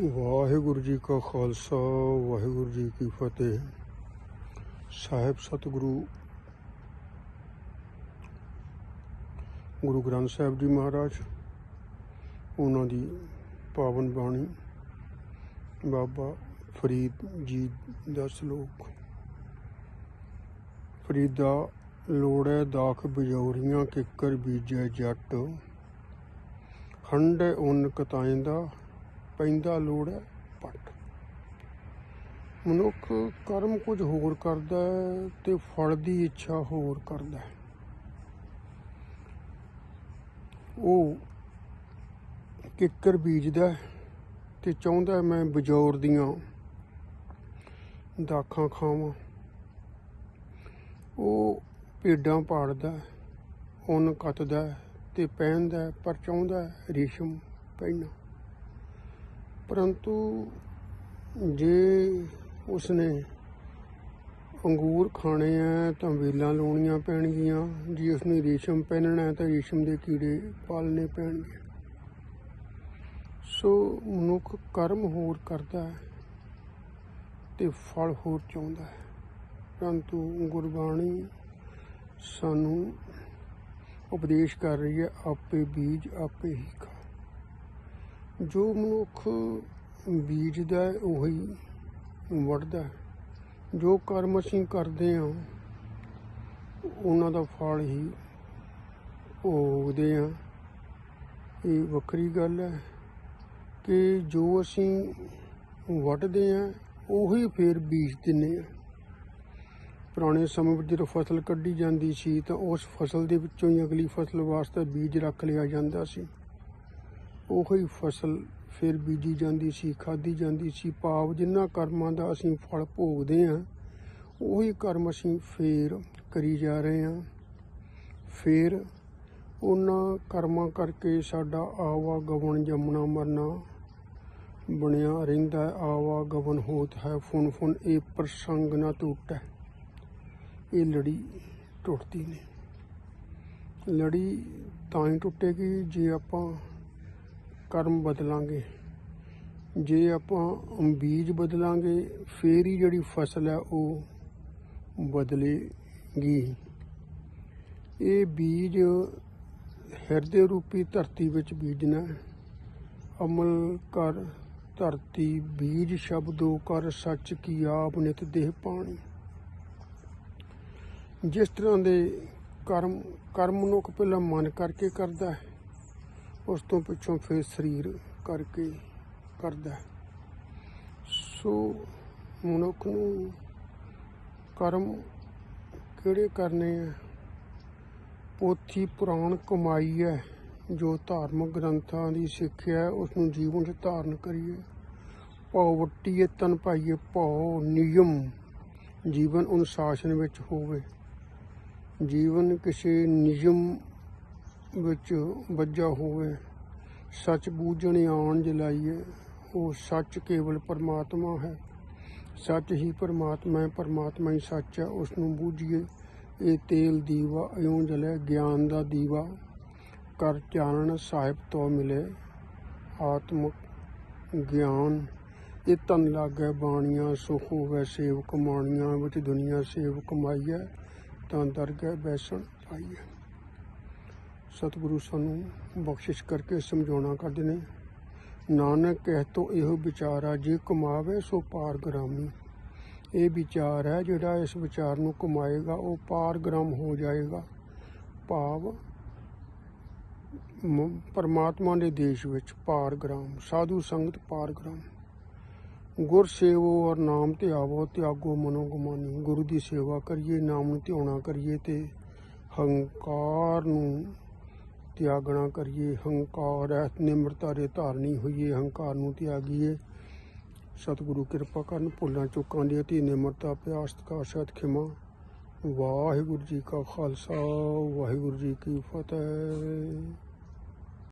ਵਾਹਿਗੁਰੂ ਜੀ ਕਾ ਖਾਲਸਾ, ਵਾਹਿਗੁਰੂ ਜੀ ਕੀ ਫਤਿਹ। ਸਾਹਿਬ ਸਤਿਗੁਰੂ, ਗੁਰੂ ਗ੍ਰੰਥ ਸਾਹਿਬ ਜੀ ਮਹਾਰਾਜ, ਉਹਨਾਂ ਦੀ ਪਾਵਨ ਬਾਣੀ, ਬਾਬਾ ਫਰੀਦ ਜੀ ਦਾ ਸ਼ਲੋਕ। ਫਰੀਦਾ ਲੋੜੈ ਦਾਖ ਬਿਜੋਰੀਆਂ ਕਿੱਕਰ ਬੀਜੈ ਜੱਟ। ਹੰਡੇ ਉਨ ਕਤਾਇੰਦਾ ਪੈਂਦਾ ਲੋੜ ਹੈ ਪੱਟ। ਮਨੁੱਖ ਕਰਮ ਕੁਝ ਹੋਰ ਕਰਦਾ ਹੈ ਤੇ ਫਲ ਦੀ ਇੱਛਾ ਹੋਰ ਕਰਦਾ ਹੈ। ਉਹ ਕਿੱਕਰ ਬੀਜਦਾ ਹੈ ਤੇ ਚਾਹੁੰਦਾ ਮੈਂ ਬਜੌਰ ਦੀਆਂ ਦਾਖਾਂ ਖਾਵਾਂ। ਉਹ ਭੇਡਾਂ ਪਾੜਦਾ ਹੈ, ਕੱਤਦਾ ਹੈ ਤੇ ਪਹਿਨਦਾ ਪਰ ਚਾਹੁੰਦਾ ਰੇਸ਼ਮ ਪਹਿਨਾ। ਪਰੰਤੂ ਜੇ ਉਸਨੇ ਅੰਗੂਰ ਖਾਣੇ ਆ ਤਾਂ ਵੇਲਾਂ ਲਾਉਣੀਆਂ ਪੈਣਗੀਆਂ। ਜੇ ਉਸਨੇ ਰੇਸ਼ਮ ਪਹਿਨਣਾ ਹੈ ਤਾਂ ਰੇਸ਼ਮ ਦੇ ਕੀੜੇ ਪਾਲਣੇ ਪੈਣਗੇ। ਸੋ ਮਨੁੱਖ ਕਰਮ ਹੋਰ ਕਰਦਾ ਹੈ ਤੇ ਫਲ ਹੋਰ ਚਾਹੁੰਦਾ ਹੈ। ਪਰੰਤੂ ਗੁਰਬਾਣੀ ਸਾਨੂੰ ਉਪਦੇਸ਼ ਕਰ ਰਹੀ ਹੈ, ਆਪੇ ਬੀਜ ਆਪੇ ਹੀ ਖਾ। ਜੋ ਮਨੁੱਖ ਬੀਜਦਾ ਉਹੀ ਵੱਢਦਾ ਜੋ ਕਰਮ ਅਸੀਂ ਕਰਦੇ ਹਾਂ, ਉਹਨਾਂ ਦਾ ਫਲ ਹੀ ਭੋਗਦੇ ਹਾਂ। ਇਹ ਵੱਖਰੀ ਗੱਲ ਹੈ ਕਿ ਜੋ ਅਸੀਂ ਵੱਢਦੇ ਹਾਂ, ਉਹੀ ਫੇਰ ਬੀਜ ਦਿੰਦੇ ਹਾਂ। ਪੁਰਾਣੇ ਸਮੇਂ ਵਿੱਚ ਜਦੋਂ ਫਸਲ ਕੱਢੀ ਜਾਂਦੀ ਸੀ, ਤਾਂ ਉਸ ਫਸਲ ਦੇ ਵਿੱਚੋਂ ਹੀ ਅਗਲੀ ਫਸਲ ਵਾਸਤੇ ਬੀਜ ਰੱਖ ਲਿਆ ਜਾਂਦਾ ਸੀ। ਉਹੀ ਫਸਲ ਫਿਰ ਬੀਜੀ ਜਾਂਦੀ ਸੀ, ਖਾਧੀ ਜਾਂਦੀ ਸੀ। ਭਾਵ ਜਿਨ੍ਹਾਂ ਕਰਮਾਂ ਦਾ ਅਸੀਂ ਫਲ ਭੋਗਦੇ ਹਾਂ, ਉਹੀ ਕਰਮ ਅਸੀਂ ਫੇਰ ਕਰੀ ਜਾ ਰਹੇ ਹਾਂ। ਫੇਰ ਉਹਨਾਂ ਕਰਮਾਂ ਕਰਕੇ ਸਾਡਾ ਆਵਾ ਗਵਨ ਜੰਮਣਾ ਮਰਨਾ ਬਣਿਆ ਰਹਿੰਦਾ ਹੈ। ਆਵਾ ਗਵਨ ਹੋਤ ਹੈ, ਫੁਨ ਫੁਨ ਇਹ ਪ੍ਰਸੰਗ ਨਾ ਟੁੱਟੈ ਇਹ ਲੜੀ ਟੁੱਟਦੀ ਨਹੀਂ। ਲੜੀ ਤਾਂ ਹੀ ਟੁੱਟੇਗੀ ਜੇ ਆਪਾਂ ਕਰਮ ਬਦਲਾਂਗੇ। ਜੇ ਆਪਾਂ ਬੀਜ ਬਦਲਾਂਗੇ, ਫੇਰ ਹੀ ਜਿਹੜੀ ਫਸਲ ਹੈ ਉਹ ਬਦਲੇਗੀ। ਇਹ ਬੀਜ ਹਿਰਦੇ ਰੂਪੀ ਧਰਤੀ ਵਿੱਚ ਬੀਜਣਾ ਅਮਲ ਕਰ ਧਰਤੀ, ਬੀਜ ਸ਼ਬਦੋ ਕਰ ਸੱਚ ਕੀ ਆਪ ਨਿਤ ਦੇਹ ਪਾਣੀ। ਜਿਸ ਤਰ੍ਹਾਂ ਦੇ ਕਰਮ ਕਰਮ ਨੂੰ ਪਹਿਲਾਂ ਮਨ ਕਰਕੇ ਕਰਦਾ ਹੈ ਉਸ ਤੋਂ ਪਿੱਛੋਂ ਫਿਰ ਸਰੀਰ ਕਰਕੇ ਕਰਦਾ ਸੋ ਮਨੁੱਖ ਨੂੰ ਕਰਮ ਕਿਹੜੇ ਕਰਨੇ ਆ? ਪੋਥੀ ਪੁਰਾਣ ਕਮਾਈ ਹੈ, ਜੋ ਧਾਰਮਿਕ ਗ੍ਰੰਥਾਂ ਦੀ ਸਿੱਖਿਆ ਹੈ ਉਸ ਨੂੰ ਜੀਵਨ 'ਚ ਧਾਰਨ ਕਰੀਏ। ਭਾਉ ਵਟੀਏ ਤਨ ਪਾਈਏ, ਭਾਉ ਨਿਯਮ ਜੀਵਨ ਅਨੁਸ਼ਾਸਨ ਵਿੱਚ ਹੋਵੇ। ਜੀਵਨ ਕਿਸੇ ਨਿਯਮ ਵਿੱਚ ਵੱਜਾ ਹੋਵੇ, ਸੱਚ ਬੂਝਣ ਆਉਣ ਜਲਾਈਏ, ਉਹ ਸੱਚ ਕੇਵਲ ਪਰਮਾਤਮਾ ਹੈ। ਸੱਚ ਹੀ ਪਰਮਾਤਮਾ ਹੈ, ਪਰਮਾਤਮਾ ਹੀ ਸੱਚ ਹੈ ਉਸ ਨੂੰ ਬੂਝੀਏ। ਇਹ ਤੇਲ ਦੀਵਾ, ਇਉਂ ਜਲੇ, ਗਿਆਨ ਦਾ ਦੀਵਾ। ਕਰ ਚਾਨਣ ਸਾਹਿਬ ਤੋਂ ਮਿਲੇ ਆਤਮਿਕ ਗਿਆਨ। ਇਹ ਤਨ ਲਾਗੇ ਬਾਣੀਆਂ, ਸੁਖ ਹੋਵੇ ਸੇਵ ਕਮਾਣੀਆਂ ਵਿੱਚ ਦੁਨੀਆ ਸੇਵ ਕਮਾਈਐ ਤਾਂ ਦਰਗਹਿ ਬੈਸਣ ਪਾਈਐ। ਸਤਿਗੁਰੂ ਸਾਨੂੰ ਬਖਸ਼ਿਸ਼ ਕਰਕੇ ਸਮਝਾਉਣਾ ਕਰਦੇ ਨੇ। ਨਾਨਕ, ਕਹਿ ਤੋ ਇਹੋ ਵਿਚਾਰ ਆ, ਜੇ ਕਮਾਵੇ ਸੋ ਪਾਰ ਗ੍ਰਾਮੀ। ਇਹ ਵਿਚਾਰ ਹੈ ਜਿਹੜਾ ਇਸ ਵਿਚਾਰ ਨੂੰ ਕਮਾਏਗਾ, ਉਹ ਪਾਰ ਗ੍ਰਾਮ ਹੋ ਜਾਏਗਾ। ਭਾਵ ਪਰਮਾਤਮਾ ਦੇ ਦੇਸ਼ ਵਿੱਚ ਪਾਰ ਗ੍ਰਾਮ, ਸਾਧੂ ਸੰਗਤ ਪਾਰ ਗ੍ਰਾਮ। ਗੁਰ ਸੇਵੋ ਔਰ ਨਾਮ ਧਿਆਵੋ, ਤਿਆਗੋ ਮਨੋ ਗੁਮਾਨੀ। ਗੁਰੂ ਦੀ ਸੇਵਾ ਕਰੀਏ, ਨਾਮ ਨੂੰ ਧਿਆਉਣਾ ਕਰੀਏ ਤੇ ਹੰਕਾਰ ਨੂੰ ਤਿਆਗਣਾ ਕਰੀਏ, ਹੰਕਾਰ ਹੈ, ਨਿਮਰਤਾ ਦੇ ਧਾਰਨੀ ਹੋਈਏ, ਹੰਕਾਰ ਨੂੰ ਤਿਆਗੀਏ। ਸਤਿਗੁਰੂ ਕਿਰਪਾ ਕਰਨ, ਭੁੱਲਾਂ ਚੁੱਕਾਂ ਦੀ ਅਤੀ ਨਿਮਰਤਾ, ਪਿਆਸ ਕਾ ਸਤ ਖਿਮਾ। ਵਾਹਿਗੁਰੂ ਜੀ ਕਾ ਖਾਲਸਾ, ਵਾਹਿਗੁਰੂ ਜੀ ਕੀ ਫਤਿਹ।